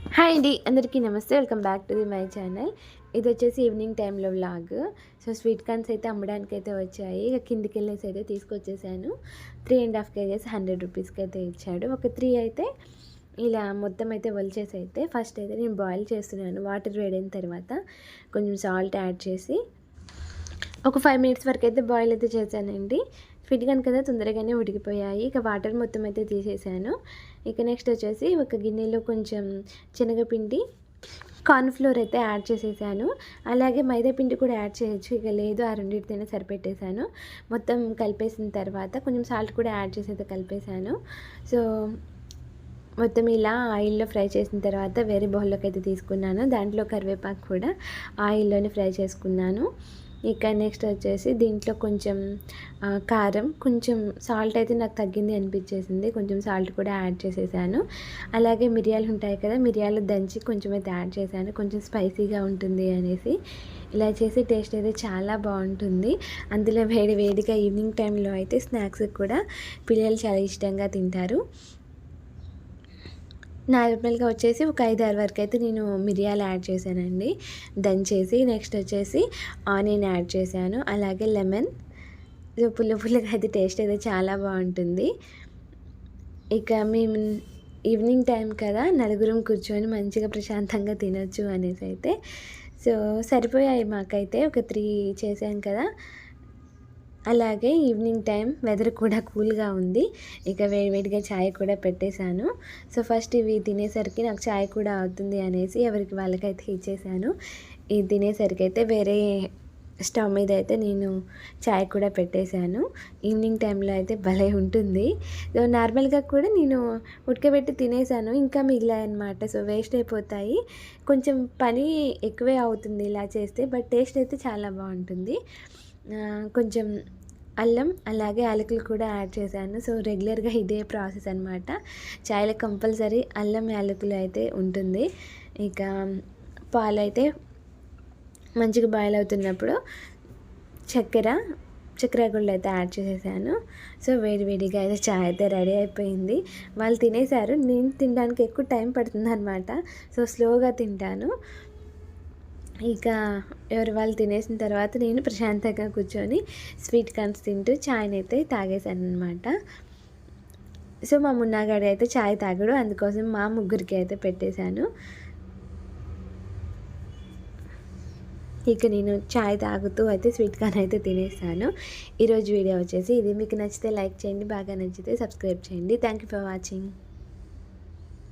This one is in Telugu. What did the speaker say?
హాయ్ అండి అందరికీ నమస్తే. Welcome back to the my channel. ఇది వచ్చేసి ఈవినింగ్ టైంలో వ్లాగ్. సో స్వీట్ కార్న్స్ అయితే అమ్మడానికి అయితే వచ్చాయి. ఇక కిందికి వెళ్ళేసి అయితే తీసుకొచ్చేసాను. Three and half kgs hundred రూపీస్కి అయితే ఇచ్చాడు. ఒక త్రీ అయితే ఇలా మొత్తం అయితే వలిచేసి అయితే ఫస్ట్ అయితే నేను బాయిల్ చేస్తున్నాను. వాటర్ వేడైన తర్వాత కొంచెం సాల్ట్ యాడ్ చేసి ఒక ఫైవ్ మినిట్స్ వరకు అయితే బాయిల్ అయితే చేశానండి. ఫిట్ కనుక కదా తొందరగానే ఉడికిపోయాయి. ఇక వాటర్ మొత్తం అయితే తీసేసాను. ఇక నెక్స్ట్ వచ్చేసి ఒక గిన్నెలో కొంచెం శనగపిండి కార్న్ఫ్లోర్ అయితే యాడ్ చేసేసాను. అలాగే మైదా పిండి కూడా యాడ్ చేయొచ్చు. ఇక లేదు ఆ రెండింటితోనే సరిపెట్టేశాను. మొత్తం కలిపేసిన తర్వాత కొంచెం సాల్ట్ కూడా యాడ్ చేసి అయితే కలిపేశాను. సో మొత్తం ఇలా ఆయిల్లో ఫ్రై చేసిన తర్వాత వేరే బౌల్లోకి అయితే తీసుకున్నాను. దాంట్లో కరివేపాకు కూడా ఆయిల్లోనే ఫ్రై చేసుకున్నాను. ఇక నెక్స్ట్ వచ్చేసి దీంట్లో కొంచెం కారం కొంచెం సాల్ట్ అయితే నాకు తగ్గింది అనిపించేసింది. కొంచెం సాల్ట్ కూడా యాడ్ చేసేసాను. అలాగే మిరియాలు ఉంటాయి కదా మిరియాలు దంచి కొంచెం అయితే యాడ్ చేశాను. కొంచెం స్పైసీగా ఉంటుంది అనేసి. ఇలా చేసి టేస్ట్ అయితే చాలా బాగుంటుంది. అందులో వేడి వేడిగా ఈవినింగ్ టైంలో అయితే స్నాక్స్ కూడా పిల్లలు చాలా ఇష్టంగా తింటారు. నార్మల్గా వచ్చేసి ఒక ఐదు ఆరు వరకు అయితే నేను మిరియాలు యాడ్ చేశానండి. దంచేసి నెక్స్ట్ వచ్చేసి ఆనియన్ యాడ్ చేశాను. అలాగే లెమన్. పుల్ల పుల్లగా అయితే టేస్ట్ అయితే చాలా బాగుంటుంది. ఇక మేము ఈవినింగ్ టైం కదా నలుగురం కూర్చొని మంచిగా ప్రశాంతంగా తినొచ్చు అనేసి అయితే సో సరిపోయాయి మాకైతే. ఒక త్రీ చేశాం కదా. అలాగే ఈవినింగ్ టైం వెదర్ కూడా కూల్గా ఉంది. ఇక వేడివేడిగా ఛాయ్ కూడా పెట్టేశాను. సో ఫస్ట్ ఇవి తినేసరికి నాకు ఛాయ్ కూడా అవుతుంది అనేసి ఎవరికి వాళ్ళకైతే ఇచ్చేసాను ఇది తినేసరికి అయితే వేరే స్టవ్ మీద అయితే నేను ఛాయ్ కూడా పెట్టేశాను. ఈవినింగ్ టైంలో అయితే భలే ఉంటుంది. సో నార్మల్గా కూడా నేను ఉడకబెట్టి తినేసాను ఇంకా మిగిలాయన్నమాట సో వేస్ట్ అయిపోతాయి. కొంచెం పని ఎక్కువే అవుతుంది ఇలా చేస్తే బట్ టేస్ట్ అయితే చాలా బాగుంటుంది. కొంచెం అల్లం అలాగే యాలకులు కూడా యాడ్ చేశాను. సో రెగ్యులర్గా ఇదే ప్రాసెస్ అనమాట చాయ్లో కంపల్సరీ అల్లం యాలకులు అయితే ఉంటుంది. ఇక పాలు అయితే మంచిగా బాయిల్ అవుతున్నప్పుడు చక్కెర చక్కెర గుళ్ళు అయితే యాడ్ చేసేసాను. సో వేడి వేడిగా అయితే చాయ్ అయితే రెడీ అయిపోయింది. వాళ్ళు తినేశారు నేను తినడానికి ఎక్కువ టైం పడుతుంది అనమాట సో స్లోగా తింటాను. ఇక ఎవరు వాళ్ళు తినేసిన తర్వాత నేను ప్రశాంతంగా కూర్చొని స్వీట్ కార్న్స్ తింటూ ఛాయ్ని అయితే తాగేశాను అనమాట సో మా మున్నాగాడి అయితే ఛాయ్ తాగడు. అందుకోసం మా ముగ్గురికి అయితే పెట్టేశాను. ఇక నేను ఛాయ్ తాగుతూ అయితే స్వీట్ కార్న్ అయితే తినేస్తాను ఈరోజు వీడియో వచ్చేసి ఇది. మీకు నచ్చితే లైక్ చేయండి బాగా నచ్చితే సబ్స్క్రైబ్ చేయండి. Thank you for watching.